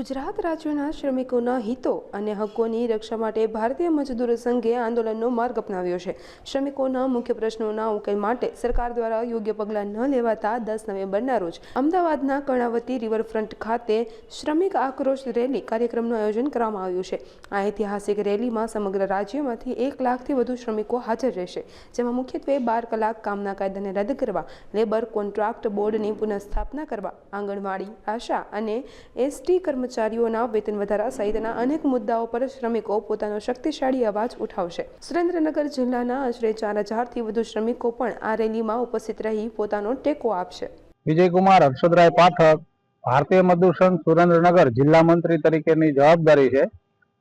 ગુજરાત રાજ્યના શ્રમિકોના હિતો અને હકોની રક્ષા માટે ભારતીય મજદૂર સંઘે આંદોલનનો માર્ગ અપનાવ્યો છે. શ્રમિકોના મુખ્ય પ્રશ્નોના ઉકેલ માટે સરકાર દ્વારા યોગ્ય પગલાં ન લેવાતા દસ નવેમ્બરના રોજ અમદાવાદના કર્ણાવતી રિવરફ્રન્ટ ખાતે શ્રમિક આક્રોશ રેલી કાર્યક્રમનું આયોજન કરવામાં આવ્યું છે. આ ઐતિહાસિક રેલીમાં સમગ્ર રાજ્યમાંથી એક લાખથી વધુ શ્રમિકો હાજર રહેશે, જેમાં મુખ્યત્વે બાર કલાક કામના કાયદાને રદ કરવા, લેબર કોન્ટ્રાક્ટ બોર્ડની પુનઃસ્થાપના કરવા, આંગણવાડી, આશા અને એસટી કર્મચારીઓના વેતન વધારા સહિતના અનેક મુદ્દાઓ પર શ્રમિકો પોતાનો શક્તિશાળી અવાજ ઉઠાવશે. સુરેન્દ્રનગર જિલ્લાના આશરે ચાર હજારથી વધુ શ્રમિકો પણ આ રેલીમાં ઉપસ્થિત રહી પોતાનો ટેકો આપશે. વિજયકુમાર હર્ષદરાય પાઠક, ભારતીય મજદૂર સંઘ સુરેન્દ્રનગર જિલ્લા મંત્રી તરીકેની જવાબદારી છે.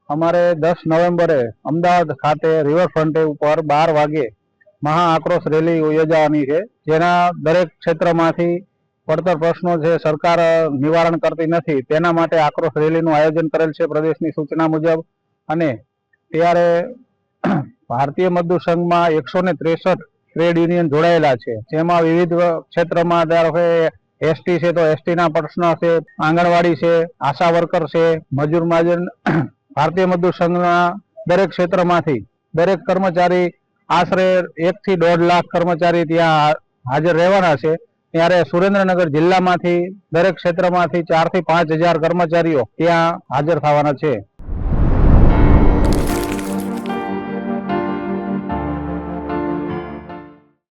અમારે દસ નવેમ્બરે અમદાવાદ ખાતે રિવરફ્રન્ટ ઉપર બાર વાગે મહા આક્રોશ રેલી યોજાવાની છે, જેના દરેક ક્ષેત્રમાંથી પડતર પ્રશ્નો છે સરકાર નિવારણ કરતી નથી, તેના માટે આક્રોશ રેલીનું આયોજન કરેલ છે પ્રદેશની સૂચના મુજબ. અને ત્યારે ભારતીય મજદૂર સંઘમાં એકસો ત્રેસઠ ટ્રેડ યુનિયન જોડાયેલા છે, જેમાં વિવિધ ક્ષેત્રમાં ધારો કે એસટી છે તો એસટીના પ્રશ્ન છે, આંગણવાડી છે, આશા વર્કર છે, મજૂર મહાજન ભારતીય મજદૂર સંઘના દરેક ક્ષેત્રમાંથી દરેક કર્મચારી આશરે એકથી દોઢ લાખ કર્મચારી ત્યાં હાજર રહેવાના છે. ત્યારે સુરેન્દ્રનગર જિલ્લામાંથી દરેક ક્ષેત્રમાંથી ચારથી પાંચ હજાર કર્મચારીઓ ત્યાં હાજર થવાના છે.